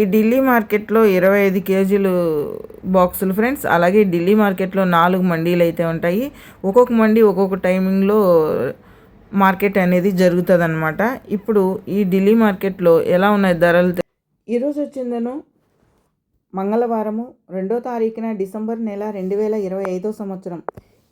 ఈ ఢిల్లీ మార్కెట్లో ఇరవై ఐదు కేజీలు బాక్సులు ఫ్రెండ్స్. అలాగే ఢిల్లీ మార్కెట్లో నాలుగు మండీలు అయితే ఉంటాయి. ఒక్కొక్క మండీ ఒక్కొక్క టైమింగ్లో మార్కెట్ అనేది జరుగుతుంది అనమాట ఇప్పుడు ఈ ఢిల్లీ మార్కెట్లో ఎలా ఉన్నాయి ధరలు? ఈరోజు వచ్చిందను మంగళవారము రెండో తారీఖున డిసెంబర్ నెల రెండు వేల ఇరవై ఐదో సంవత్సరం.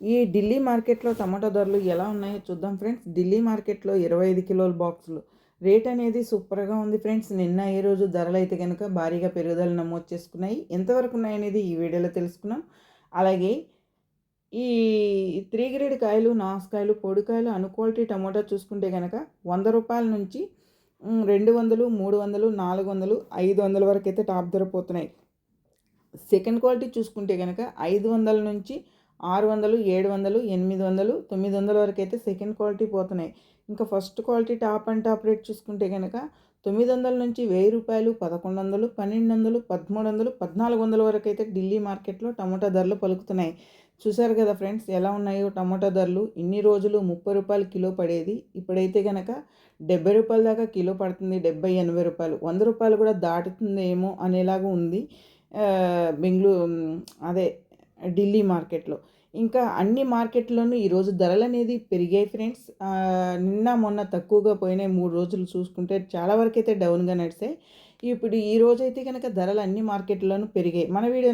ఈ ఢిల్లీ మార్కెట్లో టమాటో ధరలు ఎలా ఉన్నాయో చూద్దాం ఫ్రెండ్స్. ఢిల్లీ మార్కెట్లో ఇరవై ఐదు కిలోల బాక్సులు రేట్ అనేది సూపర్గా ఉంది ఫ్రెండ్స్. నిన్న ఈ రోజు ధరలు అయితే కనుక భారీగా పెరుగుదల నమోదు చేసుకున్నాయి. ఎంతవరకు ఉన్నాయనేది ఈ వీడియోలో తెలుసుకున్నాం. అలాగే ఈ త్రీ గ్రేడ్ కాయలు నాసుకాయలు పొడికాయలు అను క్వాలిటీ టమోటా చూసుకుంటే కనుక వంద రూపాయల నుంచి రెండు వందలు మూడు వందలు నాలుగు వందలు ఐదు వందల వరకు అయితే టాప్ ధర పోతున్నాయి. సెకండ్ క్వాలిటీ చూసుకుంటే కనుక ఐదు వందల నుంచి ఆరు వందలు ఏడు వందలు ఎనిమిది వందలు తొమ్మిది వందల వరకు అయితే సెకండ్ క్వాలిటీ పోతున్నాయి. ఇంకా first quality top and top rate చూసుకుంటే కనుక తొమ్మిది వందల నుంచి వెయ్యి రూపాయలు పదకొండు వందలు పన్నెండు వందలు పదమూడు వందలు పద్నాలుగు వందల వరకు అయితే ఢిల్లీ మార్కెట్లో టమోటా ధరలు పలుకుతున్నాయి. చూసారు కదా ఫ్రెండ్స్ ఎలా ఉన్నాయో టమోటా ధరలు? ఇన్ని రోజులు ముప్పై రూపాయలు కిలో పడేది. ఇప్పుడైతే కనుక డెబ్బై రూపాయల దాకా కిలో పడుతుంది డెబ్బై ఎనభై రూపాయలు. వంద రూపాయలు కూడా దాటుతుందేమో అనేలాగా ఉంది. బెంగళూరు అదే ఢిల్లీ మార్కెట్లో. ఇంకా అన్ని మార్కెట్లోనూ ఈరోజు ధరలు అనేది పెరిగాయి ఫ్రెండ్స్. నిన్న మొన్న తక్కువగా పోయినాయి. మూడు రోజులు చూసుకుంటే చాలా వరకు అయితే డౌన్గా నడిచాయి ఇప్పుడు ఈ రోజైతే కనుక ధరలు అన్ని మార్కెట్లోనూ పెరిగాయి. మన వీడియో